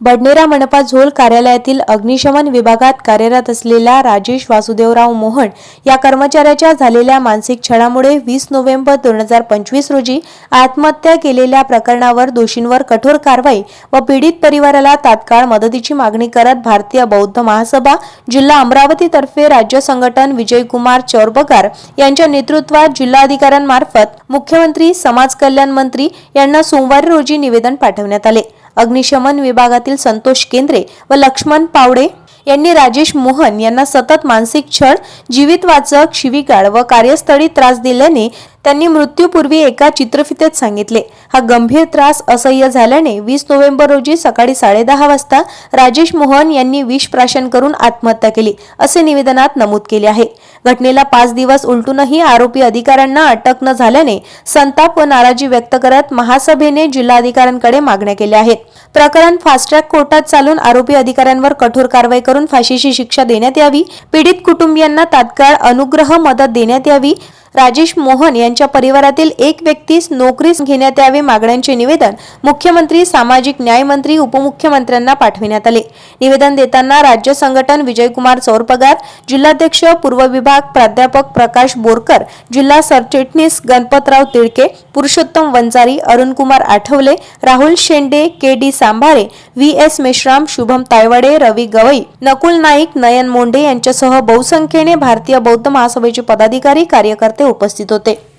बडनेरा मनपा झोल कार्यालयातील अग्निशमन विभागात कार्यरत असलेल्या राजेश वासुदेवराव मोहन या कर्मचाऱ्याच्या झालेल्या मानसिक छळामुळे वीस नोव्हेंबर दोन हजार पंचवीस रोजी आत्महत्या केलेल्या प्रकरणावर दोषींवर कठोर कारवाई व पीडित परिवाराला तात्काळ मदतीची मागणी करत भारतीय बौद्ध महासभा जिल्हा अमरावतीतर्फे राज्य संघटन विजयकुमार चौरबगार यांच्या नेतृत्वात जिल्हाधिकाऱ्यांमार्फत मुख्यमंत्री समाज कल्याण मंत्री यांना सोमवारी रोजी निवेदन पाठवण्यात आले. अग्निशमन विभागातील संतोष केंद्रे व लक्ष्मण पावडे यांनी राजेश मोहन यांना सतत मानसिक छळ जीवित वाचक शिवीगाळ व कार्यस्थळी त्रास दिल्याने त्यांनी मृत्यूपूर्वी एका चित्रफितेत सांगितले हा गंभीर त्रास असह्य झाल्याने वीस नोव्हेंबर रोजी सकाळी साडेदहा वाजता राजेश मोहन यांनी विष प्राशन करून आत्महत्या केली असे निवेदनात नमूद केले आहे. घटनेला पाच दिवस उलटूनही आरोपी अधिकाऱ्यांना अटक न झाल्याने संताप व नाराजी व्यक्त करत महासभेने जिल्हाधिकाऱ्यांकडे मागण्या केल्या आहेत. प्रकरण फास्ट ट्रॅक कोर्टात चालून आरोपी अधिकाऱ्यांवर कठोर कारवाई करून फाशीची शिक्षा देण्यात यावी पीडित कुटुंबियांना तात्काळ अनुग्रह मदत देण्यात यावी राजेश मोहन यांच्या परिवारातील एक व्यक्तीस नोकरीस घेण्यात यावे मागण्यांचे निवेदन मुख्यमंत्री सामाजिक न्याय मंत्री उपमुख्यमंत्र्यांना पाठविण्यात आले. निवेदन देताना राज्य संघटन विजयकुमार चौरपगार जिल्हाध्यक्ष पूर्व विभाग प्राध्यापक प्रकाश बोरकर जिल्हा सरचिटणीस Ganpatrao Tilke Purushottam Vanjari Arunkumar Athawale Rahul Shende K D Sambhare V S Meshram Shubham Taywade Ravi Gawai Nakul Naik Nayan Monde यांच्यासह बहुसंख्येने भारतीय बौद्ध महासभेचे पदाधिकारी कार्यकर्ते ते उपस्थित होते.